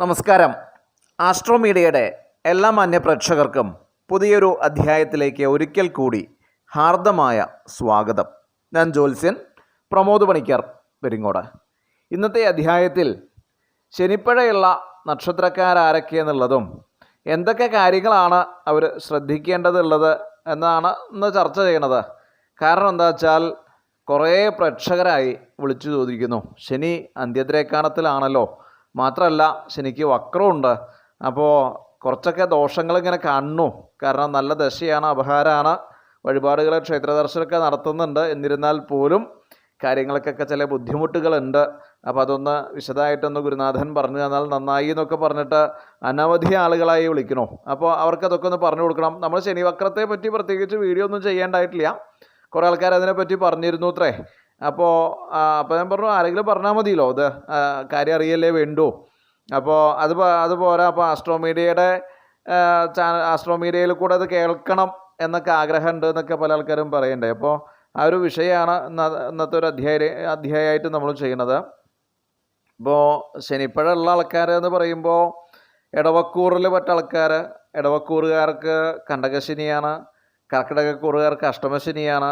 നമസ്കാരം. ആസ്ട്രോമീഡിയയുടെ എല്ലാ മാന്യ പ്രേക്ഷകർക്കും പുതിയൊരു അധ്യായത്തിലേക്ക് ഒരിക്കൽ കൂടി ഹാർദമായ സ്വാഗതം. ഞാൻ ജോത്സ്യൻ പ്രമോദ് പണിക്കർ പെരിങ്ങോട്. ഇന്നത്തെ അധ്യായത്തിൽ ശനിപ്പഴയുള്ള നക്ഷത്രക്കാരാരൊക്കെയെന്നുള്ളതും എന്തൊക്കെ കാര്യങ്ങളാണ് അവർ ശ്രദ്ധിക്കേണ്ടതുള്ളത് എന്നാണ് ഇന്ന് ചർച്ച ചെയ്യണത്. കാരണം എന്താ വെച്ചാൽ കുറേ പ്രേക്ഷകരായി വിളിച്ചു ചോദിക്കുന്നു. ശനി അന്ത്യദ്രേക്കാണത്തിലാണല്ലോ മാത്രമല്ല ശനിക്ക് വക്രമുണ്ട് അപ്പോൾ കുറച്ചൊക്കെ ദോഷങ്ങൾ ഇങ്ങനെ കാണുന്നു. കാരണം നല്ല ദശയാണ് അപഹാരമാണ് വഴിപാടുകൾ ക്ഷേത്ര ദർശനമൊക്കെ നടത്തുന്നുണ്ട്. എന്നിരുന്നാൽ പോലും കാര്യങ്ങൾക്കൊക്കെ ചില ബുദ്ധിമുട്ടുകളുണ്ട്. അപ്പോൾ അതൊന്ന് വിശദമായിട്ടൊന്ന് ഗുരുനാഥൻ പറഞ്ഞു തന്നാൽ നന്നായി എന്നൊക്കെ പറഞ്ഞിട്ട് അനവധി ആളുകളായി വിളിക്കണോ അപ്പോൾ അവർക്കതൊക്കെ ഒന്ന് പറഞ്ഞു കൊടുക്കണം. നമ്മൾ ശനിവക്രത്തെ പറ്റി പ്രത്യേകിച്ച് വീഡിയോ ഒന്നും ചെയ്യേണ്ടായിട്ടില്ല. കുറേ ആൾക്കാർ അതിനെപ്പറ്റി പറഞ്ഞിരുന്നു അത്രേ. അപ്പോൾ അപ്പോൾ ഞാൻ പറഞ്ഞു ആരെങ്കിലും പറഞ്ഞാൽ മതിയല്ലോ. ഇത് കാര്യം അറിയല്ലേ വേണ്ടോ. അപ്പോൾ അത് അതുപോലെ അത് പോരാ. അപ്പോൾ ആസ്ട്രോമീഡിയയുടെ ചാനൽ ആസ്ട്രോമീഡിയയിൽ കൂടെ അത് കേൾക്കണം എന്നൊക്കെ ആഗ്രഹമുണ്ട് എന്നൊക്കെ പല ആൾക്കാരും പറയണ്ടേ അപ്പോൾ ആ ഒരു വിഷയമാണ് ഇന്നത്തെ ഒരു അധ്യായ അധ്യായമായിട്ട് നമ്മൾ ചെയ്യുന്നത്. ഇപ്പോൾ ശനിപ്പഴുള്ള ആൾക്കാർ എന്ന് പറയുമ്പോൾ ഇടവക്കൂറിൽ പെട്ട ആൾക്കാർ ഇടവക്കൂറുകാർക്ക് കണ്ടകശനിയാണ് കർക്കിടകക്കൂറുകാർക്ക് അഷ്ടമശനിയാണ്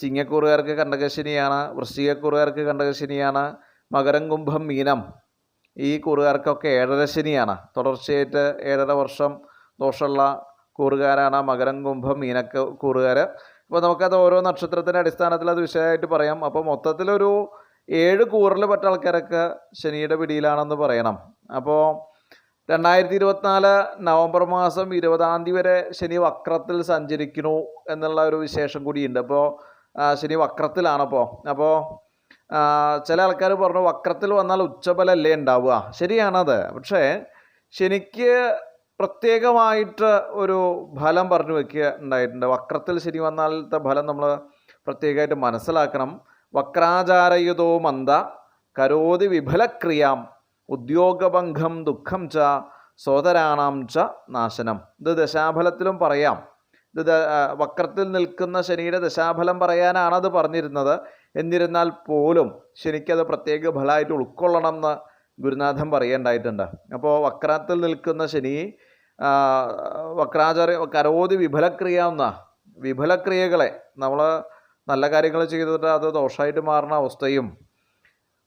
ചിങ്ങക്കൂറുകാർക്ക് കണ്ടകശനിയാണ് വൃശ്ചികക്കൂറുകാർക്ക് കണ്ടകശനിയാണ് മകരം കുംഭം മീനം ഈ കൂറുകാർക്കൊക്കെ ഏഴര ശനിയാണ്. തുടർച്ചയായിട്ട് ഏഴര വർഷം ദോഷമുള്ള കൂറുകാരാണ് മകരം കുംഭം മീനക്ക കൂറുകാർ അപ്പോൾ നമുക്കത് ഓരോ നക്ഷത്രത്തിന്റെ അടിസ്ഥാനത്തിൽ അത് വിഷയമായിട്ട് പറയാം. അപ്പോൾ മൊത്തത്തിലൊരു ഏഴ് കൂറിൽ പെട്ട ആൾക്കാരൊക്കെ ശനിയുടെ പിടിയിലാണെന്ന് പറയണം. അപ്പോൾ രണ്ടായിരത്തി ഇരുപത്തിനാല് നവംബർ മാസം ഇരുപതാം തീയതി വരെ ശനി വക്രത്തിൽ സഞ്ചരിക്കുന്നു എന്നുള്ള ഒരു വിശേഷം കൂടിയുണ്ട്. അപ്പോൾ ശനി വക്രത്തിലാണപ്പോൾ അപ്പോൾ ചില ആൾക്കാർ പറഞ്ഞു വക്രത്തിൽ വന്നാൽ ഉച്ചബലല്ലേ ഉണ്ടാവുക? ശരിയാണത്. പക്ഷേ ശനിക്ക് പ്രത്യേകമായിട്ട് ഒരു ഫലം പറഞ്ഞു വെക്കുക ഉണ്ടായിട്ടുണ്ട് വക്രത്തിൽ ശനി വന്നാലത്തെ ഫലം നമ്മൾ പ്രത്യേകമായിട്ട് മനസ്സിലാക്കണം. വക്രാചാരയുതോ മന്ദ കരോതി വിഫലക്രിയാം ഉദ്യോഗഭംഗം ദുഃഖം ച സോദരാണാം ച നാശനം. ഇത് ദശാഫലത്തിലും പറയാം. വക്രത്തിൽ നിൽക്കുന്ന ശനിയുടെ ദശാഫലം പറയാനാണ് അത് പറഞ്ഞിരുന്നത്. എന്നിരുന്നാൽ പോലും ശനിക്കത് പ്രത്യേക ഫലമായിട്ട് ഉൾക്കൊള്ളണം എന്ന് ഗുരുനാഥൻ പറയേണ്ടായിട്ടുണ്ട്. അപ്പോൾ വക്രത്തിൽ നിൽക്കുന്ന ശനി വക്രാചാര്യ കരോതി വിഫലക്രിയാവുന്ന വിഫലക്രിയകളെ നമ്മൾ നല്ല കാര്യങ്ങൾ ചെയ്തിട്ട് അത് ദോഷമായിട്ട് മാറുന്ന അവസ്ഥയും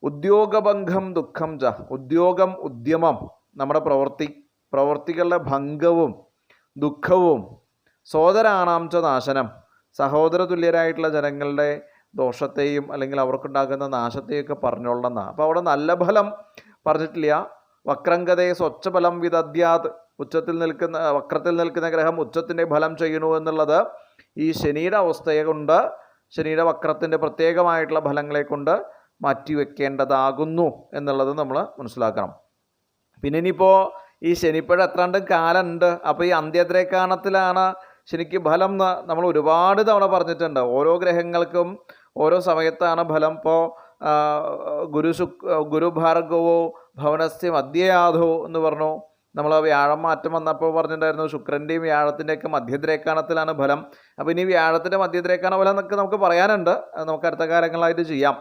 ഉദ്യോഗഭംഗം ദുഃഖം ച ഉദ്യോഗം ഉദ്യമം നമ്മുടെ പ്രവൃത്തി പ്രവൃത്തികളുടെ ഭംഗവും ദുഃഖവും സോദരാണാം ച നാശനം സഹോദര തുല്യരായിട്ടുള്ള ജനങ്ങളുടെ ദോഷത്തെയും അല്ലെങ്കിൽ അവർക്കുണ്ടാകുന്ന നാശത്തെയൊക്കെ പറഞ്ഞോളണം അപ്പോൾ അവിടെ നല്ല ഫലം പറഞ്ഞിട്ടില്ല. വക്രംഗതയെ സ്വച്ഛഫലം വിദദ്യാത് ഉച്ചത്തിൽ നിൽക്കുന്ന വക്രത്തിൽ നിൽക്കുന്ന ഗ്രഹം ഉച്ചത്തിന്റെ ഫലം ചെയ്യണു എന്നുള്ളത് ഈ ശനിയുടെ അവസ്ഥയെ കൊണ്ട് ശനിയുടെ വക്രത്തിന്റെ പ്രത്യേകമായിട്ടുള്ള ഫലങ്ങളെ കൊണ്ട് മാറ്റിവെക്കേണ്ടതാകുന്നു എന്നുള്ളത് നമ്മൾ മനസ്സിലാക്കണം. പിന്നെ ഇനിയിപ്പോൾ ഈ ശനിപ്പഴ എത്രാണ്ടും കാലമുണ്ട്. അപ്പോൾ ഈ അന്ത്യദ്രേക്കാണത്തിലാണ് ശനിക്ക് ഫലം നമ്മൾ ഒരുപാട് തവണ പറഞ്ഞിട്ടുണ്ട്. ഓരോ ഗ്രഹങ്ങൾക്കും ഓരോ സമയത്താണ് ഫലം. ഇപ്പോൾ ഗുരു ശുക് ഗുരു ഭാർഗവോ ഭവനസ്യ മധ്യയാധോ എന്ന് പറഞ്ഞു. നമ്മൾ വ്യാഴം മാറ്റം വന്നപ്പോൾ പറഞ്ഞിട്ടുണ്ടായിരുന്നു ശുക്രന്റെയും വ്യാഴത്തിന്റെയൊക്കെ മധ്യദ്രേക്കാണത്തിലാണ് ഫലം. അപ്പോൾ ഇനി വ്യാഴത്തിന്റെ മധ്യദ്രേക്കാണ ഫലം എന്നൊക്കെ നമുക്ക് പറയാനുണ്ട്. നമുക്ക് അടുത്ത കാലങ്ങളായിട്ട് ചെയ്യാം.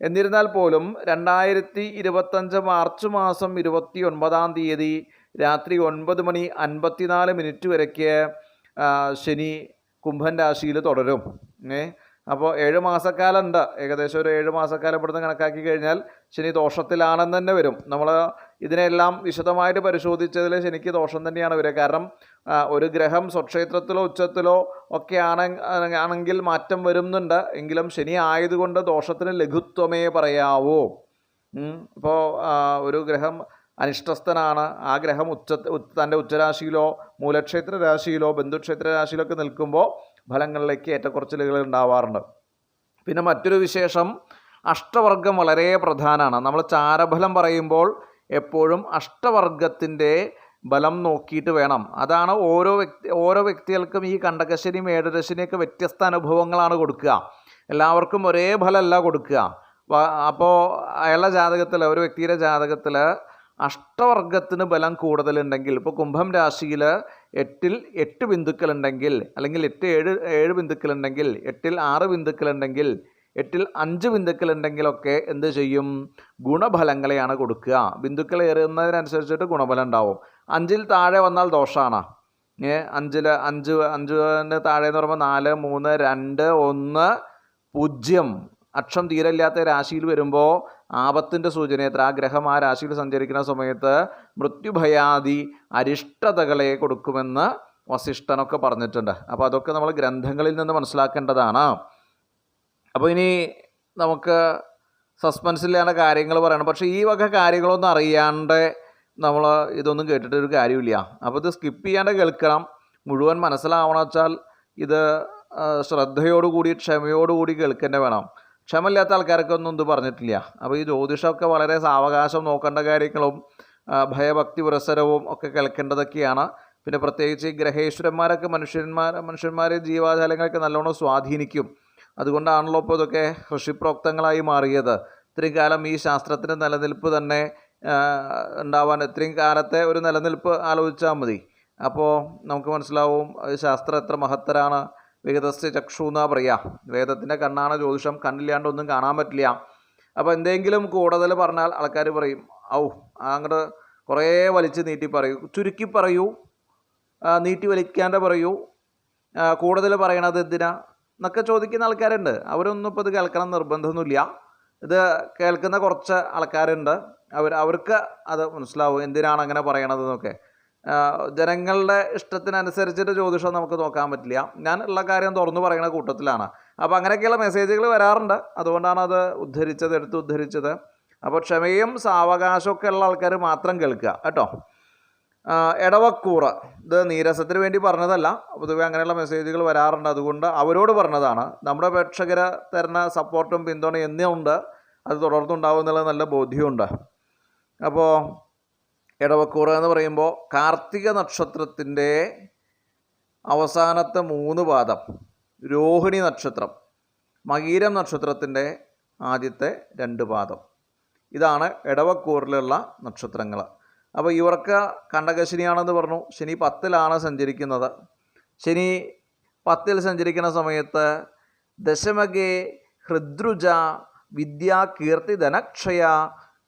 എന്നിരുന്നാൽ പോലും രണ്ടായിരത്തി ഇരുപത്തഞ്ച് മാർച്ച് മാസം ഇരുപത്തി ഒൻപതാം തീയതി രാത്രി ഒൻപത് മണി അൻപത്തിനാല് മിനിറ്റ് വരയ്ക്ക് ശനി കുംഭൻ രാശിയിൽ തുടരും. ഏ അപ്പോൾ ഏഴ് മാസക്കാലം ഉണ്ട്. ഏകദേശം ഒരു ഏഴ് മാസക്കാലം ഇവിടുന്ന് കണക്കാക്കി കഴിഞ്ഞാൽ ശനി ദോഷത്തിലാണെന്ന് തന്നെ വരും. നമ്മൾ ഇതിനെല്ലാം വിശദമായിട്ട് പരിശോധിച്ചതിൽ ശനിക്ക് ദോഷം തന്നെയാണ് വരിക. കാരണം ഒരു ഗ്രഹം സ്വക്ഷേത്രത്തിലോ ഉച്ചത്തിലോ ഒക്കെ ആണെങ്കിൽ മാറ്റം വരുന്നുണ്ട്. എങ്കിലും ശനി ആയതുകൊണ്ട് ദോഷത്തിന് ലഘുത്വമേ പറയാവൂ. ഇപ്പോൾ ഒരു ഗ്രഹം അനിഷ്ടസ്ഥനാണ്. ആ ഗ്രഹം ഉച്ച തന്റെ ഉച്ചരാശിയിലോ മൂലക്ഷേത്ര രാശിയിലോ ബന്ധുക്ഷേത്ര രാശിയിലോ ഒക്കെ നിൽക്കുമ്പോൾ ഫലങ്ങളിലേക്ക് ഏറ്റക്കുറച്ചിലുകൾ ഉണ്ടാവാറുണ്ട്. പിന്നെ മറ്റൊരു വിശേഷം അഷ്ടവർഗം വളരെ പ്രധാനമാണ്. നമ്മൾ ചാരഫലം പറയുമ്പോൾ എപ്പോഴും അഷ്ടവർഗത്തിന്റെ ബലം നോക്കിയിട്ട് വേണം. അതാണ് ഓരോ വ്യക്തി ഓരോ വ്യക്തികൾക്കും ഈ കണ്ടകശനിയും ഏഴരശനിയൊക്കെ വ്യത്യസ്ത അനുഭവങ്ങളാണ് കൊടുക്കുക. എല്ലാവർക്കും ഒരേ ഫലമല്ല കൊടുക്കുക. അപ്പോൾ അയാളുടെ ജാതകത്തിൽ ഒരു വ്യക്തിയുടെ ജാതകത്തിൽ അഷ്ടവർഗത്തിന് ബലം കൂടുതലുണ്ടെങ്കിൽ ഇപ്പോൾ കുംഭം രാശിയിൽ എട്ടിൽ എട്ട് ബിന്ദുക്കളുണ്ടെങ്കിൽ അല്ലെങ്കിൽ എട്ട് ഏഴ് ഏഴ് ബിന്ദുക്കളുണ്ടെങ്കിൽ എട്ടിൽ ആറ് ബിന്ദുക്കളുണ്ടെങ്കിൽ എട്ടിൽ അഞ്ച് ബിന്ദുക്കൾ ഉണ്ടെങ്കിലൊക്കെ എന്ത് ചെയ്യും? ഗുണഫലങ്ങളെയാണ് കൊടുക്കുക. ബിന്ദുക്കൾ ഏറുന്നതിനനുസരിച്ചിട്ട് ഗുണഫലം ഉണ്ടാവും. അഞ്ചിൽ താഴെ വന്നാൽ ദോഷമാണ് അഞ്ചിൽ അഞ്ച് അഞ്ചിന് താഴെ എന്ന് പറയുമ്പോൾ നാല് മൂന്ന് രണ്ട് ഒന്ന് പൂജ്യം. അക്ഷം തീരല്ലാത്ത രാശിയിൽ വരുമ്പോൾ ആപത്തിന്റെ സൂചന എത്ര ആ ഗ്രഹം ആ രാശിയിൽ സഞ്ചരിക്കുന്ന സമയത്ത് മൃത്യുഭയാദി അരിഷ്ടതകളെ കൊടുക്കുമെന്ന് വസിഷ്ഠനൊക്കെ പറഞ്ഞിട്ടുണ്ട്. അപ്പോൾ അതൊക്കെ നമ്മൾ ഗ്രന്ഥങ്ങളിൽ നിന്ന് മനസ്സിലാക്കേണ്ടതാണ്. അപ്പോൾ ഇനി നമുക്ക് സസ്പെൻസിലാണ് കാര്യങ്ങൾ പറയണം. പക്ഷേ ഈ വക കാര്യങ്ങളൊന്നും അറിയാണ്ട് നമ്മൾ ഇതൊന്നും കേട്ടിട്ട് ഒരു കാര്യമില്ല. അപ്പോൾ ഇത് സ്കിപ്പ് ചെയ്യാണ്ട് കേൾക്കണം. മുഴുവൻ മനസ്സിലാവണം വെച്ചാൽ ഇത് ശ്രദ്ധയോടുകൂടി ക്ഷമയോടുകൂടി കേൾക്കേണ്ട വേണം. ക്ഷമയില്ലാത്ത ഒന്നും ഇത് പറഞ്ഞിട്ടില്ല. അപ്പോൾ ഈ ജ്യോതിഷമൊക്കെ വളരെ സാവകാശം നോക്കേണ്ട കാര്യങ്ങളും ഭയഭക്തി പുരസരവും ഒക്കെ കേൾക്കേണ്ടതൊക്കെയാണ്. പിന്നെ പ്രത്യേകിച്ച് ഗ്രഹേശ്വരന്മാരൊക്കെ മനുഷ്യന്മാർ മനുഷ്യന്മാരെ ജീവാജാലങ്ങളൊക്കെ നല്ലോണം സ്വാധീനിക്കും. അതുകൊണ്ടാണല്ലോ ഇപ്പോൾ ഇതൊക്കെ ഋഷിപ്രോക്തങ്ങളായി മാറിയത്. ഇത്രയും കാലം ഈ ശാസ്ത്രത്തിന്റെ നിലനിൽപ്പ് തന്നെ ഉണ്ടാവാൻ ഇത്രയും കാലത്തെ ഒരു നിലനിൽപ്പ് ആലോചിച്ചാൽ മതി. അപ്പോൾ നമുക്ക് മനസ്സിലാവും ശാസ്ത്രം എത്ര മഹത്തരാണ്. വേദസ്യ ചക്ഷു എന്നാ പറയുക വേദത്തിന്റെ കണ്ണാണ് ജ്യോതിഷം കണ്ണില്ലാണ്ട് ഒന്നും കാണാൻ പറ്റില്ല. അപ്പോൾ എന്തെങ്കിലും കൂടുതൽ പറഞ്ഞാൽ ആൾക്കാർ പറയും ഔ അങ്ങോട്ട് കുറേ വലിച്ച് നീട്ടി പറയൂ. ചുരുക്കി പറയൂ. നീട്ടി വലിക്കാണ്ട് പറയൂ. കൂടുതൽ പറയണത് എന്തിനാ? എന്നൊക്കെ ചോദിക്കുന്ന ആൾക്കാരുണ്ട്. അവരൊന്നും ഇപ്പോൾ ഇത് കേൾക്കണം നിർബന്ധമൊന്നുമില്ല. ഇത് കേൾക്കുന്ന കുറച്ച് ആൾക്കാരുണ്ട്. അവർ അവർക്ക് അത് മനസ്സിലാവും എന്തിനാണ് അങ്ങനെ പറയണത് എന്നൊക്കെ ആ, ജനങ്ങളുടെ ഇഷ്ടത്തിനനുസരിച്ചിട്ട് ജ്യോതിഷം നമുക്ക് നോക്കാൻ പറ്റില്ല. ഞാൻ ഉള്ള കാര്യം തുറന്നു പറയുന്ന കൂട്ടത്തിലാണ്. അപ്പോൾ അങ്ങനെയൊക്കെയുള്ള മെസ്സേജുകൾ വരാറുണ്ട്. അതുകൊണ്ടാണ് അത് ഉദ്ധരിച്ചത് എടുത്ത് ഉദ്ധരിച്ചത്. അപ്പോൾ ക്ഷമയും സാവകാശമൊക്കെ ഉള്ള ആൾക്കാർ മാത്രം കേൾക്കുക. കേട്ടോ? ഇടവക്കൂറ് ഇത് നീരസത്തിന് വേണ്ടി പറഞ്ഞതല്ല. പൊതുവെ അങ്ങനെയുള്ള മെസ്സേജുകൾ വരാറുണ്ട്. അതുകൊണ്ട് അവരോട് പറഞ്ഞതാണ്. നമ്മുടെ പ്രേക്ഷകർ തരുന്ന സപ്പോർട്ടും പിന്തുണയും എന്നുണ്ട് അത് തുടർന്നുണ്ടാവും എന്നുള്ള നല്ല ബോധ്യമുണ്ട് അപ്പോൾ എടവക്കൂറ് എന്ന് പറയുമ്പോൾ കാർത്തിക നക്ഷത്രത്തിന്റെ അവസാനത്തെ മൂന്ന് പാദം രോഹിണി നക്ഷത്രം മകീരം നക്ഷത്രത്തിന്റെ ആദ്യത്തെ രണ്ട് പാദം. ഇതാണ് ഇടവക്കൂറിലുള്ള നക്ഷത്രങ്ങൾ. അപ്പോൾ ഇവർക്ക് കണ്ടകശനിയാണെന്ന് പറഞ്ഞു. ശനി പത്തിലാണ് സഞ്ചരിക്കുന്നത്. ശനി പത്തിൽ സഞ്ചരിക്കുന്ന സമയത്ത് ദശമകേ ഹൃദ്രുജ വിദ്യാ കീർത്തി ധനക്ഷയ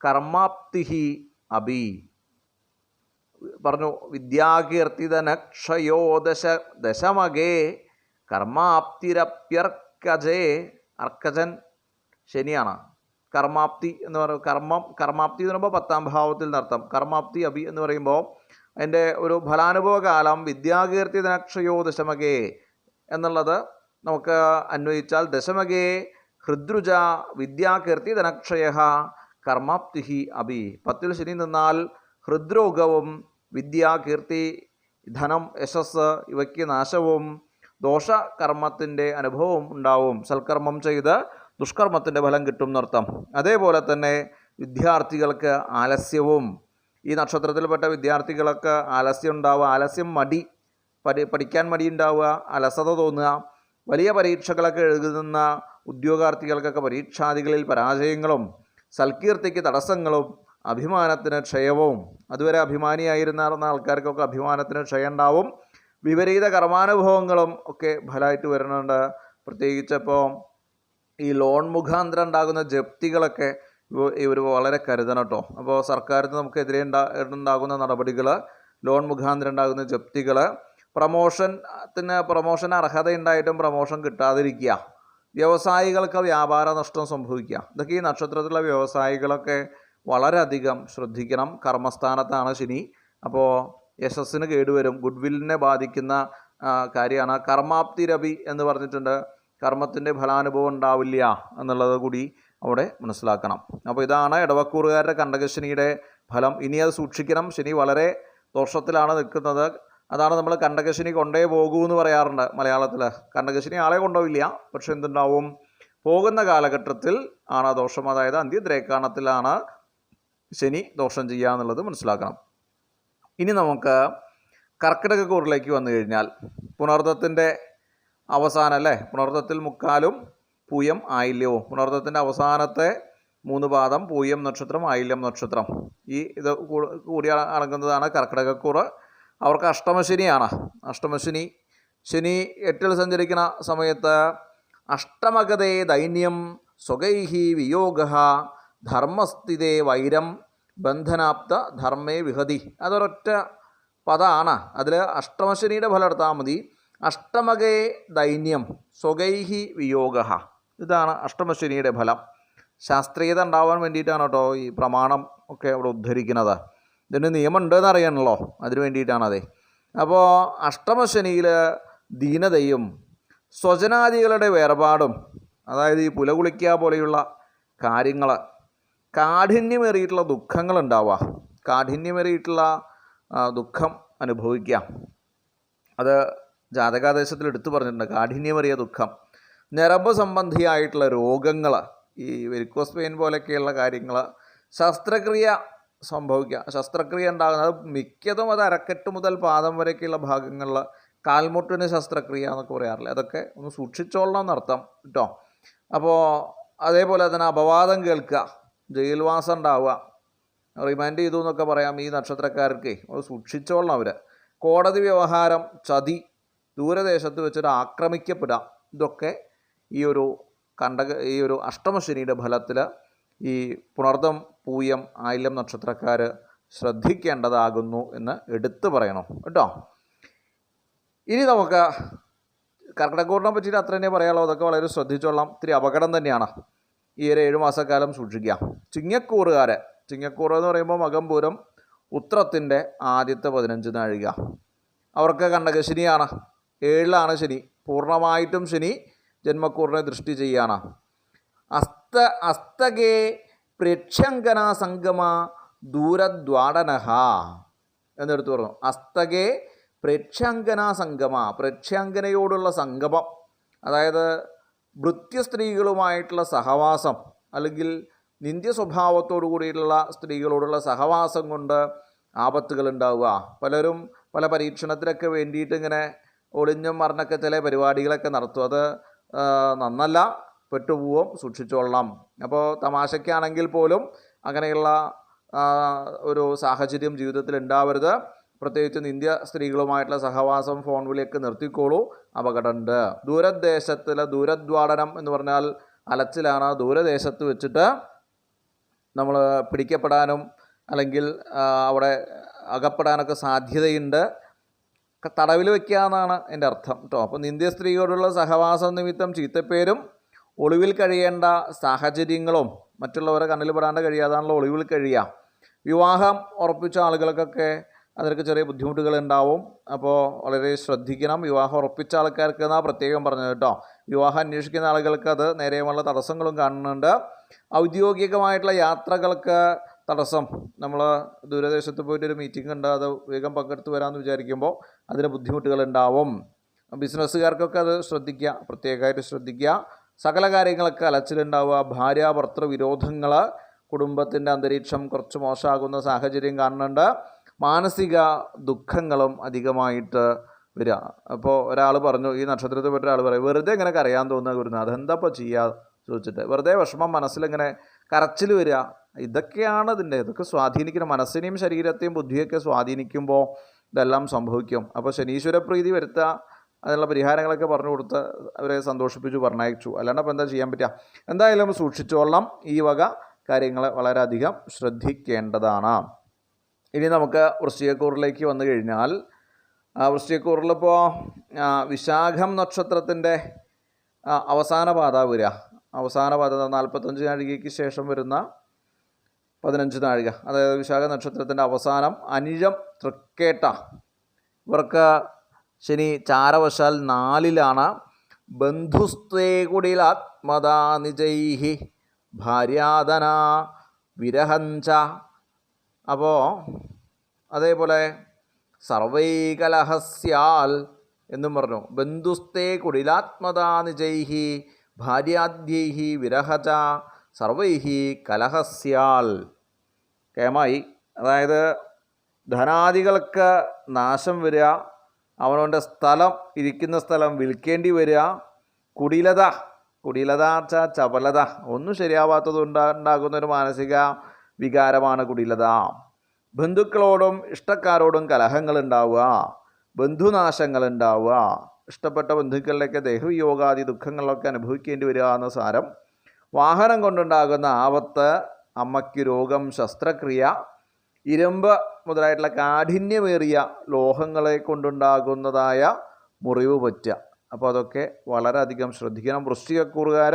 കർമാപ്തിഹി അഭി. പറഞ്ഞു വിദ്യാകീർത്തിതനക്ഷയോദശ ദശ ദശമകേ കർമാപ്തിരപ്യർക്കജേ അർക്കജൻ ശനിയാണ്. കർമാപ്തി എന്ന് പറയുമ്പോൾ കർമ്മം കർമാപ്തി എന്ന് പറയുമ്പോൾ പത്താം ഭാവത്തിൽ നിർത്തം കർമാപ്തി അഭി എന്ന് പറയുമ്പോൾ അതിന്റെ ഒരു ഫലാനുഭവ കാലം വിദ്യാകീർത്തിതനക്ഷയോ ദശമകേ എന്നുള്ളത് നമുക്ക് അന്വയിച്ചാൽ ദശമകേ ഹൃദ്രുജ വിദ്യാകീർത്തി ധനക്ഷയ കർമാപ്തി അഭി. പത്തിൽ ശനി നിന്നാൽ ഹൃദ്രോഗവും വിദ്യ കീർത്തി ധനം യശസ് ഇവയ്ക്ക് നാശവും ദോഷകർമ്മത്തിന്റെ അനുഭവവും ഉണ്ടാവും. സൽക്കർമ്മം ചെയ്ത് ദുഷ്കർമ്മത്തിന്റെ ഫലം കിട്ടും എന്നർത്ഥം. അതേപോലെ തന്നെ വിദ്യാർത്ഥികൾക്ക് ആലസ്യവും. ഈ നക്ഷത്രത്തിൽപ്പെട്ട വിദ്യാർത്ഥികൾക്ക് ആലസ്യം ഉണ്ടാവുക ആലസ്യം മടി പഠി പഠിക്കാൻ മടി ഉണ്ടാവുക അലസത തോന്നുക വലിയ പരീക്ഷകളൊക്കെ എഴുതുന്ന ഉദ്യോഗാർത്ഥികൾക്കൊക്കെ പരീക്ഷാദികളിൽ പരാജയങ്ങളും സൽകീർത്തിക്ക് തടസ്സങ്ങളും അഭിമാനത്തിന് ക്ഷയവും അതുവരെ അഭിമാനിയായിരുന്ന ആൾക്കാർക്കൊക്കെ അഭിമാനത്തിന് ക്ഷയം ഉണ്ടാവും വിപരീത കർമാനുഭവങ്ങളും ഒക്കെ ഫലമായിട്ട് വരുന്നുണ്ട്. പ്രത്യേകിച്ച് ഇപ്പോൾ ഈ ലോൺ മുഖാന്തരം ഉണ്ടാകുന്ന ജപ്തികളൊക്കെ ഇവർ വളരെ കരുതണം കേട്ടോ അപ്പോൾ സർക്കാരിന് നമുക്കെതിരെ ഉണ്ടാ ഉണ്ടാകുന്ന നടപടികൾ ലോൺ മുഖാന്തരം ഉണ്ടാകുന്ന ജപ്തികൾ പ്രമോഷത്തിന് പ്രമോഷൻ അർഹത ഉണ്ടായിട്ടും പ്രമോഷൻ കിട്ടാതിരിക്കുക. വ്യവസായികൾക്ക് വ്യാപാര നഷ്ടം സംഭവിക്കുക. ഇതൊക്കെ ഈ നക്ഷത്രത്തിലുള്ള വ്യവസായികളൊക്കെ വളരെയധികം ശ്രദ്ധിക്കണം. കർമ്മസ്ഥാനത്താണ് ശനി. അപ്പോൾ യശസ്സിന് കേടുവരും. ഗുഡ് വില്ലിനെ ബാധിക്കുന്ന കാര്യമാണ്. കർമാപ്തി രവി എന്ന് പറഞ്ഞിട്ടുണ്ട്. കർമ്മത്തിന്റെ ഫലാനുഭവം ഉണ്ടാവില്ല എന്നുള്ളത് കൂടി അവിടെ മനസ്സിലാക്കണം. അപ്പോൾ ഇതാണ് ഇടവക്കൂറുകാരുടെ കണ്ടകശനിയുടെ ഫലം. ഇനി അത് സൂക്ഷിക്കണം. ശനി വളരെ ദോഷത്തിലാണ് നിൽക്കുന്നത്. അതാണ് നമ്മൾ കണ്ടകശനി കൊണ്ടേ പോകൂ എന്ന് പറയാറുണ്ട് മലയാളത്തിൽ കണ്ടകശനി ആളെ കൊണ്ടുപോയില്ല പക്ഷെ എന്തുണ്ടാവും? പോകുന്ന കാലഘട്ടത്തിൽ ആണ് ദോഷം. അതായത് അന്ത്യദ്രേക്കാണത്തിലാണ് ശനി ദോഷം ചെയ്യുക എന്നുള്ളത് മനസ്സിലാക്കണം. ഇനി നമുക്ക് കർക്കിടക കൂറിലേക്ക് വന്നു കഴിഞ്ഞാൽ പുനർദ്ധത്തിന്റെ അവസാനം അല്ലേ? പുണർദത്തിൽ മുക്കാലും പൂയം ആയില്യവും. പുണർദത്തിന്റെ അവസാനത്തെ മൂന്ന് പാദം പൂയം നക്ഷത്രം ആയില്യം നക്ഷത്രം. ഈ ഇത് കൂടി അടങ്ങുന്നതാണ് കർക്കിടകക്കൂറ് അവർക്ക് അഷ്ടമശനിയാണ്. അഷ്ടമശനി ശനി എട്ടിൽ സഞ്ചരിക്കുന്ന സമയത്ത് അഷ്ടമഗതേ ദൈന്യം സ്വകൈഹി വിയോഗ ധർമ്മസ്ഥിതേ വൈരം ബന്ധനാപ്ത ധർമ്മേ വിഹതി. അതൊരൊറ്റ പദമാണ് അതിൽ അഷ്ടമശനിയുടെ ഫലം എടുത്താൽ മതി. അഷ്ടമകേ ദൈന്യം സ്വകൈഹി വിയോഗ. ഇതാണ് അഷ്ടമശനിയുടെ ഫലം. ശാസ്ത്രീയത ഉണ്ടാവാൻ വേണ്ടിയിട്ടാണ് കേട്ടോ ഈ പ്രമാണം ഒക്കെ അവിടെ ഉദ്ധരിക്കുന്നത്. ഇതിന് നിയമം ഉണ്ടെന്ന് അറിയണല്ലോ അതിന് വേണ്ടിയിട്ടാണതേ അപ്പോൾ അഷ്ടമശനിയിൽ ദീനതയും സ്വജനാദികളുടെ വേർപാടും അതായത് ഈ പുലകുളിക്കുക പോലെയുള്ള കാര്യങ്ങൾ കാഠിന്യമേറിയിട്ടുള്ള ദുഃഖങ്ങൾ ഉണ്ടാവുക കാഠിന്യമേറിയിട്ടുള്ള ദുഃഖം അനുഭവിക്കുക. അത് ജാതകാദേശത്തിൽ എടുത്തു പറഞ്ഞിട്ടുണ്ട്. കാഠിന്യമേറിയ ദുഃഖം. ഞരമ്പ് സംബന്ധിയായിട്ടുള്ള രോഗങ്ങൾ ഈ വെരിക്കോസ് പെയിൻ പോലെയൊക്കെയുള്ള കാര്യങ്ങൾ ശസ്ത്രക്രിയ സംഭവിക്കുക. ശസ്ത്രക്രിയ ഉണ്ടാകുന്നത് മിക്കതും അത് അരക്കെട്ട് മുതൽ പാദം വരെയൊക്കെയുള്ള ഭാഗങ്ങളിൽ കാൽമുട്ടിന് ശസ്ത്രക്രിയ എന്നൊക്കെ പറയാറില്ല? അതൊക്കെ ഒന്ന് സൂക്ഷിച്ചോളണം എന്നർത്ഥം കേട്ടോ? അപ്പോൾ അതേപോലെ തന്നെ അപവാദം കേൾക്കുക. ജയിൽവാസം ഉണ്ടാവുക. റിമാൻഡ് ചെയ്തു എന്നൊക്കെ പറയാം ഈ നക്ഷത്രക്കാർക്ക്. സൂക്ഷിച്ചോളണം അവർ കോടതി വ്യവഹാരം ചതി ദൂരദേശത്ത് വെച്ചിട്ട് ആക്രമിക്കപ്പെടാം ഇതൊക്കെ ഈ ഒരു കണ്ടക ഈ ഒരു അഷ്ടമശനിയുടെ ഫലത്തിൽ ഈ പുണർദം പൂയം ആയില്യം നക്ഷത്രക്കാർ ശ്രദ്ധിക്കേണ്ടതാകുന്നു എന്ന് എടുത്തു പറയണം. കേട്ടോ? ഇനി നമുക്ക് കർക്കിടക്കൂറിനെ പറ്റിയിട്ട് അത്ര തന്നെ പറയാനുള്ളൂ. അതൊക്കെ വളരെ ശ്രദ്ധിച്ചോളാം ഇത്തിരി അപകടം തന്നെയാണ്. ഈ ഒരു ഏഴ് മാസക്കാലം സൂക്ഷിക്കുക. ചിങ്ങക്കൂറുകാരെ ചിങ്ങക്കൂറ് എന്ന് പറയുമ്പോൾ മകംപൂരം ഉത്രത്തിന്റെ ആദ്യത്തെ പതിനഞ്ച് നാഴിക അവർക്ക് കണ്ടകശനിയാണ് ഏഴിലാണ് ശനി. പൂർണമായിട്ടും ശനി ജന്മക്കൂറിനെ ദൃഷ്ടി ചെയ്യാണ് അസ്ത അസ്തകേ പ്രേക്ഷങ്കന സംഗമ ദൂരദ്വാടനഹ എന്നെടുത്ത് പറഞ്ഞു. അസ്തകേ പ്രേക്ഷാങ്കന സംഗമ പ്രേക്ഷാങ്കനയോടുള്ള സംഗമം. അതായത് ഭൃത്യ സ്ത്രീകളുമായിട്ടുള്ള സഹവാസം അല്ലെങ്കിൽ നിന്ദ്യ സ്വഭാവത്തോടു കൂടിയിട്ടുള്ള സ്ത്രീകളോടുള്ള സഹവാസം കൊണ്ട് ആപത്തുകൾ ഉണ്ടാവുക. പലരും പല പരീക്ഷണത്തിനൊക്കെ വേണ്ടിയിട്ട് ഇങ്ങനെ ഒളിഞ്ഞും മറിഞ്ഞൊക്കെ ചില പരിപാടികളൊക്കെ നടത്തും. അത് നന്നല്ല പെട്ടുപോവും സൂക്ഷിച്ചോളണം. അപ്പോൾ തമാശയ്ക്കാണെങ്കിൽ പോലും അങ്ങനെയുള്ള ഒരു സാഹചര്യം ജീവിതത്തിൽ ഉണ്ടാവരുത്. പ്രത്യേകിച്ച് ഇന്ത്യ സ്ത്രീകളുമായിട്ടുള്ള സഹവാസം ഫോൺ വിളിയൊക്കെ നിർത്തിക്കോളൂ. അപകടമുണ്ട്. ദൂരദേശത്തിലെ ദൂരദ്വാടനം എന്ന് പറഞ്ഞാൽ അലച്ചിലാണ്. ദൂരദേശത്ത് വെച്ചിട്ട് നമ്മൾ പിടിക്കപ്പെടാനും അല്ലെങ്കിൽ അവിടെ അകപ്പെടാനൊക്കെ സാധ്യതയുണ്ട്. തടവിൽ വെക്കുക എന്നാണ് എന്റെ അർത്ഥം കേട്ടോ അപ്പം നിന്ദ്യ സ്ത്രീയോടുള്ള സഹവാസം നിമിത്തം ചീത്തപ്പേരും ഒളിവിൽ കഴിയേണ്ട സാഹചര്യങ്ങളും മറ്റുള്ളവരെ കണ്ണിൽ പെടാണ്ട് കഴിയാതാണല്ലോ ഒളിവിൽ കഴിയുക. വിവാഹം ഉറപ്പിച്ച ആളുകൾക്കൊക്കെ അതിനൊക്കെ ചെറിയ ബുദ്ധിമുട്ടുകൾ ഉണ്ടാവും അപ്പോൾ വളരെ ശ്രദ്ധിക്കണം. വിവാഹം ഉറപ്പിച്ച ആൾക്കാർക്ക് എന്നാൽ പ്രത്യേകം പറഞ്ഞത് കേട്ടോ. വിവാഹം അന്വേഷിക്കുന്ന ആളുകൾക്ക് അത് നേരെയുമുള്ള തടസ്സങ്ങളും കാണുന്നുണ്ട്. ഔദ്യോഗികമായിട്ടുള്ള യാത്രകൾക്ക് തടസ്സം. നമ്മൾ ദൂരദേശത്ത് പോയിട്ട് ഒരു മീറ്റിംഗ് ഉണ്ട്. അത് വേഗം പങ്കെടുത്ത് വരാമെന്ന് വിചാരിക്കുമ്പോൾ അതിന് ബുദ്ധിമുട്ടുകൾ ഉണ്ടാവും ബിസിനസ്സുകാർക്കൊക്കെ അത് ശ്രദ്ധിക്കുക. പ്രത്യേകമായിട്ട് ശ്രദ്ധിക്കുക. സകല കാര്യങ്ങളൊക്കെ അലച്ചിലുണ്ടാവുക. ഭാര്യ ഭർത്തൃ വിരോധങ്ങൾ കുടുംബത്തിന്റെ അന്തരീക്ഷം കുറച്ച് മോശമാകുന്ന സാഹചര്യം കാണുന്നുണ്ട്. മാനസിക ദുഃഖങ്ങളും അധികമായിട്ട് വരിക അപ്പോൾ ഒരാൾ പറഞ്ഞു ഈ നക്ഷത്രത്തിൽ പെട്ട ഒരാൾ പറയും വെറുതെ ഇങ്ങനെ കരയാൻ തോന്നുക ഗുരുനാഥ് അതെന്താപ്പോൾ ചെയ്യുക ചോദിച്ചിട്ട് വെറുതെ വിഷമം മനസ്സിലിങ്ങനെ കരച്ചിൽ വരിക ഇതൊക്കെയാണ് ഇതിന്റെ ഇതൊക്കെ സ്വാധീനിക്കുന്ന മനസ്സിനെയും ശരീരത്തെയും ബുദ്ധിയൊക്കെ സ്വാധീനിക്കുമ്പോൾ ഇതെല്ലാം സംഭവിക്കും. അപ്പോൾ ശനീശ്വര പ്രീതി വരുത്തുക അതിനുള്ള പരിഹാരങ്ങളൊക്കെ പറഞ്ഞു കൊടുത്ത് അവരെ സന്തോഷിപ്പിച്ചു പറഞ്ഞയച്ചു. അല്ലാണ്ട് അപ്പോൾ എന്താ ചെയ്യാൻ പറ്റുക എന്തായാലും സൂക്ഷിച്ചോളാം ഈ വക കാര്യങ്ങൾ വളരെയധികം ശ്രദ്ധിക്കേണ്ടതാണ്. ഇനി നമുക്ക് വൃശ്ചികക്കൂറിലേക്ക് വന്നു കഴിഞ്ഞാൽ വൃശ്ചികക്കൂറിലിപ്പോൾ വിശാഖം നക്ഷത്രത്തിന്റെ അവസാന പാത വരിക. അവസാന പാത നാൽപ്പത്തഞ്ച് നാഴികയ്ക്ക് ശേഷം വരുന്ന പതിനഞ്ച് നാഴിക. അതായത് വിശാഖ നക്ഷത്രത്തിന്റെ അവസാനം അനിഴം തൃക്കേട്ട. ഇവർക്ക് ശനി ചാരവശാൽ നാലിലാണ്. ബന്ധുസ്തേ കുടിലാത്മതാ നിജൈഹി ഭാര്യാധന വിരഹഞ്ച. അപ്പോൾ അതേപോലെ സർവൈകലഹസ്യാൽ എന്നും പറഞ്ഞു. ബന്ധുസ്തേ കുടിലാത്മതാ നിജൈഹി ഭാര്യാദ്യൈഹി വിരഹച സർവൈഹി കലഹസ്യാൽ. കേമായി. അതായത് ധനാദികൾക്ക് നാശം വരിക അവനവന്റെ സ്ഥലം ഇരിക്കുന്ന സ്ഥലം വിൽക്കേണ്ടി വരിക കുടിലത കുടിലത ചപലത ഒന്നും ശരിയാവാത്തത് ഉണ്ടാകുന്ന ഒരു മാനസിക വികാരമാണ് കുടിലത ബന്ധുക്കളോടും ഇഷ്ടക്കാരോടും കലഹങ്ങൾ ഉണ്ടാവുക ബന്ധുനാശങ്ങൾ ഉണ്ടാവുക ഇഷ്ടപ്പെട്ട ബന്ധുക്കളിലേക്ക് ദേഹവിയോഗാദി ദുഃഖങ്ങളൊക്കെ അനുഭവിക്കേണ്ടി വരിക എന്ന സാരം. വാഹനം കൊണ്ടുണ്ടാകുന്ന ആപത്ത് അമ്മയ്ക്ക് രോഗം ശസ്ത്രക്രിയ ഇരുമ്പ് മുതലായിട്ടുള്ള കാഠിന്യമേറിയ ലോഹങ്ങളെ കൊണ്ടുണ്ടാകുന്നതായ മുറിവ് പറ്റുക. അപ്പോൾ അതൊക്കെ വളരെയധികം ശ്രദ്ധിക്കണം. വൃശ്ചികക്കൂറുകാർ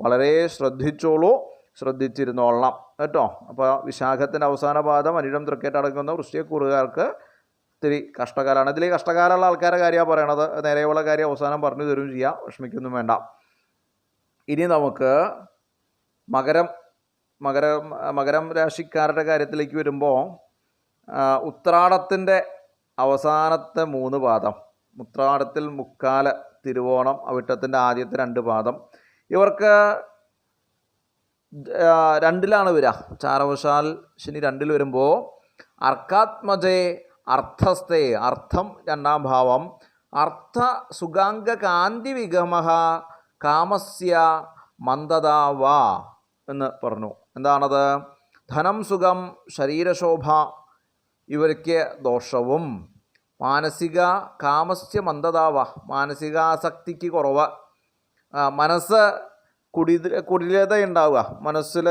വളരെ ശ്രദ്ധിച്ചോളൂ. ശ്രദ്ധിച്ചിരുന്നോളണം കേട്ടോ? അപ്പോൾ വിശാഖത്തിന്റെ അവസാന പാദം അനിഴം തൃക്കേറ്റ് അടങ്ങുന്ന വൃശ്ചികക്കൂറുകാർക്ക് ഇത്തിരി കഷ്ടകാലമാണ് ഇതിൽ കഷ്ടകാലമുള്ള ആൾക്കാരെ കാര്യമാണ് പറയണത്. നേരെയുള്ള കാര്യം അവസാനം പറഞ്ഞു തരും ചെയ്യാം. വിഷമിക്കൊന്നും വേണ്ട. ഇനി നമുക്ക് മകരം മകരം മകരം രാശിക്കാരുടെ കാര്യത്തിലേക്ക് വരുമ്പോൾ ഉത്രാടത്തിന്റെ അവസാനത്തെ മൂന്ന് പാദം ഉത്രാടത്തിൽ മുക്കാൽ തിരുവോണം അവിട്ടത്തിന്റെ ആദ്യത്തെ രണ്ട് പാദം. ഇവർക്ക് രണ്ടിലാണ് വരിക ചാരവശാൽ ശനി രണ്ടിൽ വരുമ്പോൾ അർക്കാത്മജേ അർത്ഥസ്ഥേ അർത്ഥം രണ്ടാം ഭാവം. അർത്ഥ സുഗാംഗ കാന്തി വിഗമഹ കാമസ്യ മന്ദതാവ എന്ന് പറഞ്ഞു. എന്താണത്? ധനം സുഖം ശരീരശോഭ ഇവർക്ക് ദോഷവും. മാനസിക കാമസ്യ മന്ദതാവ മാനസികാസക്തിക്ക് കുറവ്. മനസ്സ് കുടി കുടിലത ഉണ്ടാവുക. മനസ്സിൽ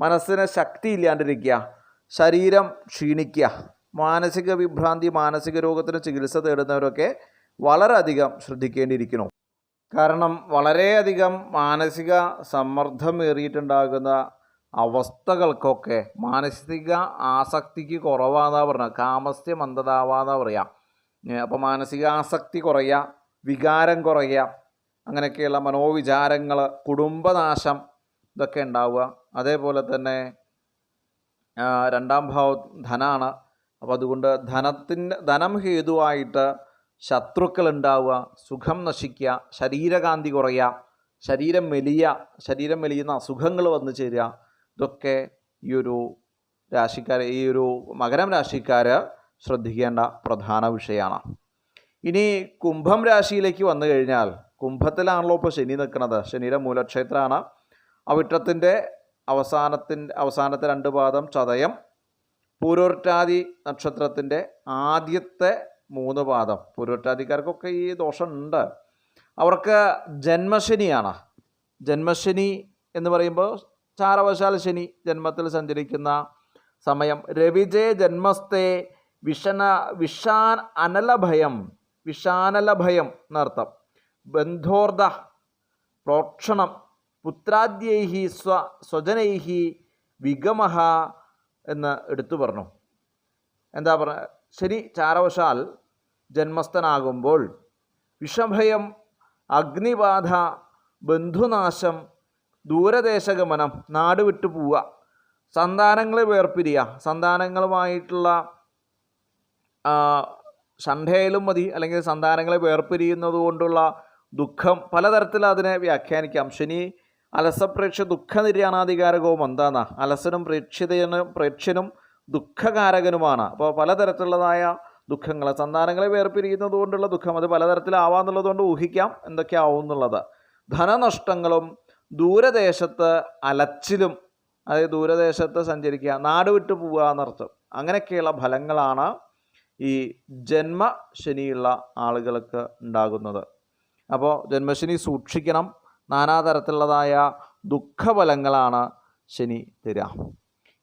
മനസ്സിന് ശക്തി ഇല്ലാണ്ടിരിക്കുക. ശരീരം ക്ഷീണിക്കുക. മാനസിക വിഭ്രാന്തി മാനസിക രോഗത്തിന് ചികിത്സ തേടുന്നവരൊക്കെ വളരെയധികം ശ്രദ്ധിക്കേണ്ടിയിരിക്കുന്നു. കാരണം വളരെയധികം മാനസിക സമ്മർദ്ദമേറിയിട്ടുണ്ടാകുന്ന അവസ്ഥകൾക്കൊക്കെ മാനസിക ആസക്തിക്ക് കുറവാന്നാ പറഞ്ഞത് കാമസ്യ മന്ദതാവാന്നാ പറയുക അപ്പോൾ മാനസിക ആസക്തി കുറയുക വികാരം കുറയുക അങ്ങനെയൊക്കെയുള്ള മനോവിചാരങ്ങൾ കുടുംബനാശം ഇതൊക്കെ ഉണ്ടാവുക. അതേപോലെ തന്നെ രണ്ടാം ഭാവം ധനാണ്. അപ്പോൾ അതുകൊണ്ട് ധനത്തിന്റെ ധനം ഹേതുവായിട്ട് ശത്രുക്കൾ ഉണ്ടാവുക സുഖം നശിക്കുക ശരീരകാന്തി കുറയുക ശരീരം മെലിയ ശരീരം മെലിയുന്ന അസുഖങ്ങൾ വന്നു ചേരുക. ഇതൊക്കെ ഈ ഒരു രാശിക്കാർ ഈ ഒരു മകരം രാശിക്കാർ ശ്രദ്ധിക്കേണ്ട പ്രധാന വിഷയമാണ്. ഇനി കുംഭം രാശിയിലേക്ക് വന്നു കഴിഞ്ഞാൽ കുംഭത്തിലാണല്ലോ ഇപ്പോൾ ശനി നിൽക്കുന്നത്. ശനിയുടെ മൂലക്ഷേത്രമാണ്. അവിട്ടത്തിന്റെ അവസാനത്തിന്റെ അവസാനത്തെ രണ്ട് പാദം ചതയം. പൂരോറ്റാദി നക്ഷത്രത്തിന്റെ ആദ്യത്തെ മൂന്ന് പാദം. പൂരോറ്റാദിക്കാർക്കൊക്കെ ഈ ദോഷമുണ്ട്. അവർക്ക് ജന്മശനിയാണ്. ജന്മശനി എന്ന് പറയുമ്പോൾ ചാരവശാൽ ശനി ജന്മത്തിൽ സഞ്ചരിക്കുന്ന സമയം. രവിജയ ജന്മസ്ഥേ വിഷന വിഷാൻ അനലഭയം വിഷാനലഭയം എന്നർത്ഥം. ബന്ധോർദ്ധ പ്രോക്ഷണം പുത്രാദ്യൈഹി സ്വ സ്വജനൈഹി വിഗമഹ എന്ന് എടുത്തു പറഞ്ഞു. എന്താ പറഞ്ഞ ശരി ചാരവശാൽ ജന്മസ്ഥനാകുമ്പോൾ വിഷഭയം അഗ്നിബാധ ബന്ധുനാശം ദൂരദേശഗമനം നാട് വിട്ടു പോവുക സന്താനങ്ങളെ വേർപിരിയുക സന്താനങ്ങളുമായിട്ടുള്ള ഷണ്ഠയിലും മതി അല്ലെങ്കിൽ സന്താനങ്ങളെ വേർപിരിയുന്നത് കൊണ്ടുള്ള ദുഃഖം പലതരത്തിൽ അതിനെ വ്യാഖ്യാനിക്കാം. ശനി അലസപ്രേക്ഷ ദുഃഖനിര്യാണാധികാരകവും എന്താണ് അലസനും പ്രേക്ഷിതനും പ്രേക്ഷനും ദുഃഖകാരകനുമാണ്. അപ്പോൾ പലതരത്തിലുള്ളതായ ദുഃഖങ്ങൾ സന്താനങ്ങളെ വേർപിരിയുന്നത് കൊണ്ടുള്ള ദുഃഖം അത് പലതരത്തിലാവാന്നുള്ളത് കൊണ്ട് ഊഹിക്കാം എന്തൊക്കെയാവും എന്നുള്ളത്. ധനനഷ്ടങ്ങളും ദൂരദേശത്ത് അലച്ചിലും അതായത് ദൂരദേശത്ത് സഞ്ചരിക്കുക നാട് വിട്ടു പോവുക എന്നർത്ഥം. അങ്ങനെയൊക്കെയുള്ള ഫലങ്ങളാണ് ഈ ജന്മ ശനിയുള്ള ആളുകൾക്ക് ഉണ്ടാകുന്നത്. അപ്പോൾ ജന്മശനി സൂക്ഷിക്കണം. നാനാതരത്തിലുള്ളതായ ദുഃഖഫലങ്ങളാണ് ശനി തരിക.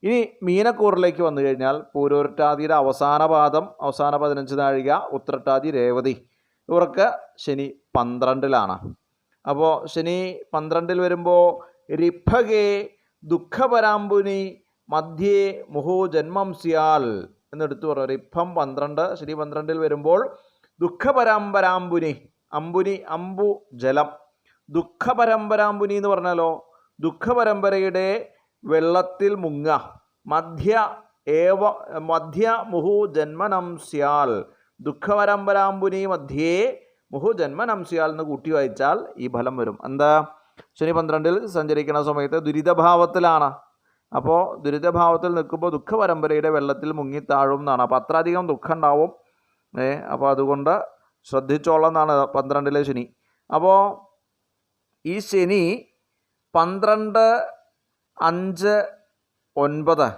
ഇനി മീനക്കൂറിലേക്ക് വന്നു കഴിഞ്ഞാൽ പൂരോരട്ടാതിയുടെ അവസാന പാദം അവസാന പതിനഞ്ച് നാഴിക ഉത്രട്ടാതി രേവതി. ഇവർക്ക് ശനി പന്ത്രണ്ടിലാണ്. അപ്പോൾ ശനി പന്ത്രണ്ടിൽ വരുമ്പോൾ രിഭകേ ദുഃഖപരാമ്പുനി മധ്യേ മുഹോ ജന്മം സിയാൽ എന്നെടുത്തു പറഞ്ഞു. റിഭം പന്ത്രണ്ട് ശനി പന്ത്രണ്ടിൽ വരുമ്പോൾ ദുഃഖപരമ്പരാമ്പുനി അമ്പുനി അമ്പു ജലം. ദുഃഖപരമ്പരാമ്പുനി എന്ന് പറഞ്ഞാലോ ദുഃഖപരമ്പരയുടെ വെള്ളത്തിൽ മുങ്ങ. മധ്യ ഏവ മധ്യ മുഹു ജന്മനം സ്യാൽ. ദുഃഖപരമ്പരാമ്പുനി മധ്യേ മുഹു ജന്മനം സ്യാൽ എന്ന് കൂട്ടി വായിച്ചാൽ ഈ ഫലം വരും. എന്താ? ശനി പന്ത്രണ്ടിൽ സഞ്ചരിക്കുന്ന സമയത്ത് ദുരിതഭാവത്തിലാണ്. അപ്പോൾ ദുരിതഭാവത്തിൽ നിൽക്കുമ്പോൾ ദുഃഖപരമ്പരയുടെ വെള്ളത്തിൽ മുങ്ങി താഴും എന്നാണ്. അപ്പോൾ അത്രയധികം ദുഃഖം ഉണ്ടാവും. ഏ അപ്പോൾ അതുകൊണ്ട് ശ്രദ്ധിച്ചോളാം എന്നാണ് പന്ത്രണ്ടിലെ ശനി. അപ്പോൾ ഈ ശനി പന്ത്രണ്ട് അഞ്ച് ഒൻപത്.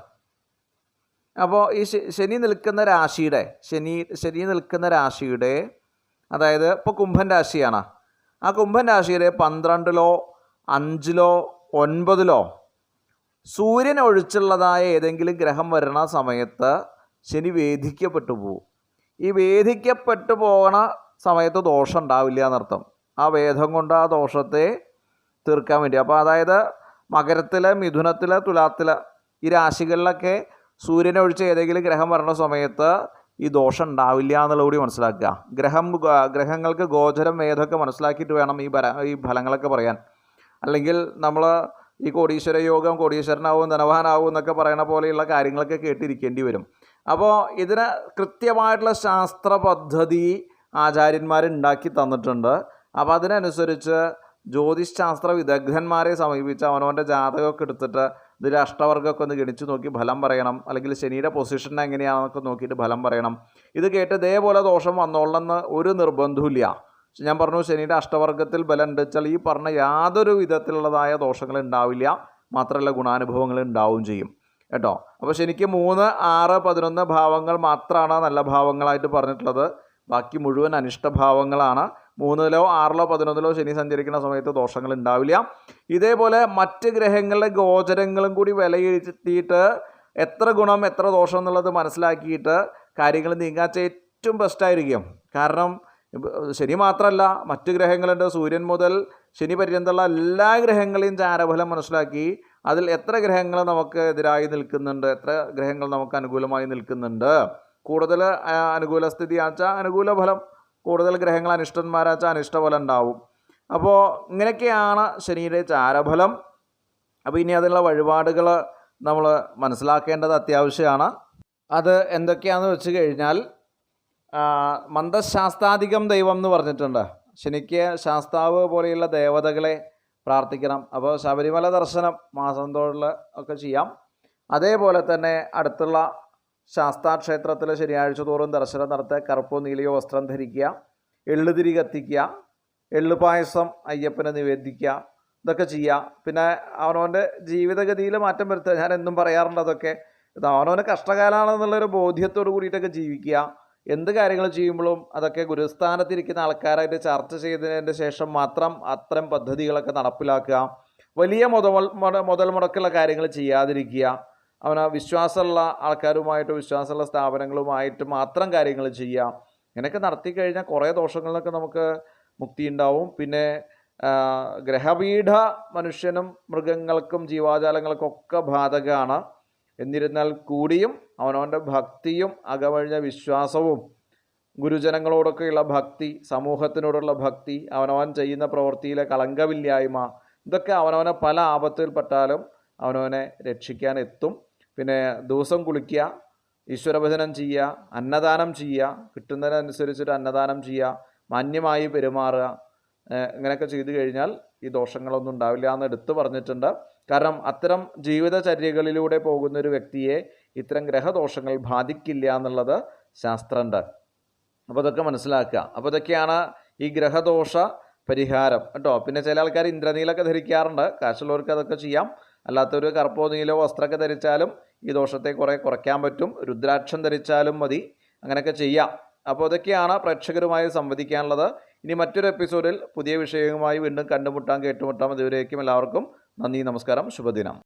അപ്പോൾ ഈ ശനി നിൽക്കുന്ന രാശിയുടെ ശനി ശനി നിൽക്കുന്ന രാശിയുടെ അതായത് ഇപ്പോൾ കുംഭൻ രാശിയാണ്. ആ കുംഭൻ രാശിയുടെ പന്ത്രണ്ടിലോ അഞ്ചിലോ ഒൻപതിലോ സൂര്യൻ ഒഴിച്ചുള്ളതായ ഏതെങ്കിലും ഗ്രഹം വരുന്ന സമയത്ത് ശനി വേദിക്കപ്പെട്ടു പോകും ഈ വേദിക്കപ്പെട്ടു പോകണ സമയത്ത് ദോഷം ഉണ്ടാവില്ല എന്നർത്ഥം. ആ വേദം കൊണ്ട് ആ ദോഷത്തെ തീർക്കാൻ വേണ്ടി. അപ്പോൾ അതായത് മകരത്തിലെ മിഥുനത്തിലെ തുലാത്തിലെ ഈ രാശികളിലൊക്കെ സൂര്യനെ ഒഴിച്ച് ഏതെങ്കിലും ഗ്രഹം വരണ സമയത്ത് ഈ ദോഷം ഉണ്ടാവില്ല എന്നുള്ളത് കൂടി മനസ്സിലാക്കുക. ഗ്രഹം ഗ്രഹങ്ങൾക്ക് ഗോചരം വേദമൊക്കെ മനസ്സിലാക്കിയിട്ട് വേണം ഈ ഭര ഈ ഫലങ്ങളൊക്കെ പറയാൻ. അല്ലെങ്കിൽ നമ്മൾ ഈ കോടീശ്വര യോഗം കോടീശ്വരനാവും ധനവാനാവും എന്നൊക്കെ പറയണ പോലെയുള്ള കാര്യങ്ങളൊക്കെ കേട്ടിരിക്കേണ്ടി വരും. അപ്പോൾ ഇതിന് കൃത്യമായിട്ടുള്ള ശാസ്ത്ര പദ്ധതി ആചാര്യന്മാർ ഉണ്ടാക്കി തന്നിട്ടുണ്ട്. അപ്പോൾ അതിനനുസരിച്ച് ജ്യോതിശാസ്ത്ര വിദഗ്ധന്മാരെ സമീപിച്ച് അവനവന്റെ ജാതകമൊക്കെ എടുത്തിട്ട് ഇതിൽ അഷ്ടവർഗമൊക്കെ ഒന്ന് ഗണിച്ച് നോക്കി ഫലം പറയണം. അല്ലെങ്കിൽ ശനിയുടെ പൊസിഷൻ എങ്ങനെയാണെന്നൊക്കെ നോക്കിയിട്ട് ഫലം പറയണം. ഇത് കേട്ട് ഇതേപോലെ ദോഷം വന്നോളെന്ന് ഒരു നിർബന്ധമില്ല ഞാൻ പറഞ്ഞു ശനിയുടെ അഷ്ടവർഗത്തിൽ ബലം ഉണ്ട് വെച്ചാൽ ഈ പറഞ്ഞ യാതൊരു വിധത്തിലുള്ളതായ ദോഷങ്ങൾ ഉണ്ടാവില്ല. മാത്രമല്ല ഗുണാനുഭവങ്ങൾ ഉണ്ടാവുകയും ചെയ്യും. കേട്ടോ. അപ്പോൾ ശനിക്ക് മൂന്ന് ആറ് പതിനൊന്ന് ഭാവങ്ങൾ മാത്രമാണ് നല്ല ഭാവങ്ങളായിട്ട് പറഞ്ഞിട്ടുള്ളത്. ബാക്കി മുഴുവൻ അനിഷ്ടഭാവങ്ങളാണ് മൂന്നിലോ ആറിലോ പതിനൊന്നിലോ ശനി സഞ്ചരിക്കുന്ന സമയത്ത് ദോഷങ്ങൾ ഉണ്ടാവില്ല. ഇതേപോലെ മറ്റ് ഗ്രഹങ്ങളുടെ ഗോചരങ്ങളും കൂടി വിലയിരുത്തിയിട്ട് എത്ര ഗുണം എത്ര ദോഷം എന്നുള്ളത് മനസ്സിലാക്കിയിട്ട് കാര്യങ്ങൾ നീങ്ങാച്ച ഏറ്റവും ബെസ്റ്റായിരിക്കും കാരണം ശനി മാത്രമല്ല മറ്റ് ഗ്രഹങ്ങളുണ്ട്. സൂര്യൻ മുതൽ ശനി പര്യന്തമുള്ള എല്ലാ ഗ്രഹങ്ങളെയും ചാരഫലം മനസ്സിലാക്കി അതിൽ എത്ര ഗ്രഹങ്ങൾ നമുക്ക് എതിരായി നിൽക്കുന്നുണ്ട് എത്ര ഗ്രഹങ്ങൾ നമുക്ക് അനുകൂലമായി നിൽക്കുന്നുണ്ട്? കൂടുതൽ അനുകൂല സ്ഥിതി ആച്ചാൽ അനുകൂല ഫലം കൂടുതൽ ഗ്രഹങ്ങൾ അനിഷ്ടന്മാരാച്ചാൽ അനിഷ്ടഫലം ഉണ്ടാവും. അപ്പോൾ ഇങ്ങനെയൊക്കെയാണ് ശനിയുടെ ചാരഫലം. അപ്പോൾ ഇനി അതിനുള്ള വഴിപാടുകൾ നമ്മൾ മനസ്സിലാക്കേണ്ടത് അത്യാവശ്യമാണ്. അത് എന്തൊക്കെയാണെന്ന് വെച്ച് കഴിഞ്ഞാൽ മന്ദശാസ്താധികം ദൈവം എന്ന് പറഞ്ഞിട്ടുണ്ട്. ശനിക്ക് ശാസ്താവ് പോലെയുള്ള ദേവതകളെ പ്രാർത്ഥിക്കണം. അപ്പോൾ ശബരിമല ദർശനം മാസം തോഴിൽ ഒക്കെ ചെയ്യാം. അതേപോലെ തന്നെ അടുത്തുള്ള ശാസ്താക്ഷേത്രത്തിൽ ശനിയാഴ്ച തോറും ദർശനം നടത്തുക കറുപ്പോ നീലയോ വസ്ത്രം ധരിക്കുക എള്ളുതിരി കത്തിക്കുക എള്ളുപായസം അയ്യപ്പനെ നിവേദിക്കുക ഇതൊക്കെ ചെയ്യുക. പിന്നെ അവനവന്റെ ജീവിതഗതിയിൽ മാറ്റം വരുത്തുക. ഞാൻ എന്നും പറയാറുണ്ട് അതൊക്കെ. അവനവന് കഷ്ടകാലമാണെന്നുള്ളൊരു ബോധ്യത്തോട് കൂടിയിട്ടൊക്കെ ജീവിക്കുക. എന്ത് കാര്യങ്ങൾ ചെയ്യുമ്പോഴും അതൊക്കെ ഗുരുസ്ഥാനത്തിരിക്കുന്ന ആൾക്കാരായിട്ട് ചർച്ച ചെയ്തതിന് ശേഷം മാത്രം അത്തരം പദ്ധതികളൊക്കെ നടപ്പിലാക്കുക. വലിയ മുതൽ മുതൽ മുടക്കുള്ള കാര്യങ്ങൾ ചെയ്യാതിരിക്കുക. അവന് വിശ്വാസമുള്ള ആൾക്കാരുമായിട്ട് വിശ്വാസമുള്ള സ്ഥാപനങ്ങളുമായിട്ട് മാത്രം കാര്യങ്ങൾ ചെയ്യുക. ഇങ്ങനെയൊക്കെ നടത്തി കഴിഞ്ഞാൽ കുറേ ദോഷങ്ങളിലൊക്കെ നമുക്ക് മുക്തി ഉണ്ടാവും പിന്നെ ഗ്രഹപീഠ മനുഷ്യനും മൃഗങ്ങൾക്കും ജീവാജാലങ്ങൾക്കൊക്കെ ബാധകമാണ്. എന്നിരുന്നാൽ കൂടിയും അവനവന്റെ ഭക്തിയും അകമഴിഞ്ഞ വിശ്വാസവും ഗുരുജനങ്ങളോടൊക്കെയുള്ള ഭക്തി സമൂഹത്തിനോടുള്ള ഭക്തി അവനവൻ ചെയ്യുന്ന പ്രവൃത്തിയിലെ കളങ്കമില്ലായ്മ ഇതൊക്കെ അവനവനെ പല ആപത്തിൽപ്പെട്ടാലും അവനവനെ രക്ഷിക്കാൻ എത്തും. പിന്നെ ദിവസം കുളിക്കുക ഈശ്വരഭജനം ചെയ്യുക അന്നദാനം ചെയ്യുക കിട്ടുന്നതിനനുസരിച്ചിട്ട് അന്നദാനം ചെയ്യുക മാന്യമായി പെരുമാറുക ഇങ്ങനെയൊക്കെ ചെയ്തു കഴിഞ്ഞാൽ ഈ ദോഷങ്ങളൊന്നും ഉണ്ടാവില്ല എന്ന് എടുത്തു പറഞ്ഞിട്ടുണ്ട്. കാരണം അത്തരം ജീവിതചര്യകളിലൂടെ പോകുന്ന ഒരു വ്യക്തിയെ ഇത്തരം ഗ്രഹദോഷങ്ങൾ ബാധിക്കില്ല എന്നുള്ളത് ശാസ്ത്രമുണ്ട് അപ്പോൾ ഇതൊക്കെ മനസ്സിലാക്കുക. അപ്പോൾ ഇതൊക്കെയാണ് ഈ ഗ്രഹദോഷ പരിഹാരം. കേട്ടോ? പിന്നെ ചില ആൾക്കാർ ഇന്ദ്രനീലൊക്കെ ധരിക്കാറുണ്ട്. കാശുള്ളവർക്ക് അതൊക്കെ ചെയ്യാം. അല്ലാത്തവർ കറുപ്പോ നീലോ വസ്ത്രമൊക്കെ ധരിച്ചാലും ഈ ദോഷത്തെ കുറേ കുറയ്ക്കാൻ പറ്റും. രുദ്രാക്ഷം ധരിച്ചാലും മതി. അങ്ങനെയൊക്കെ ചെയ്യാം. അപ്പോൾ ഇതൊക്കെയാണ് പ്രേക്ഷകരുമായി സംവദിക്കാനുള്ളത്. ഇനി മറ്റൊരു എപ്പിസോഡിൽ പുതിയ വിഷയവുമായി വീണ്ടും കണ്ടുമുട്ടാം കേട്ടുമുട്ടാം. ഇതുവരേക്കും എല്ലാവർക്കും നന്ദി നമസ്കാരം ശുഭദിനം.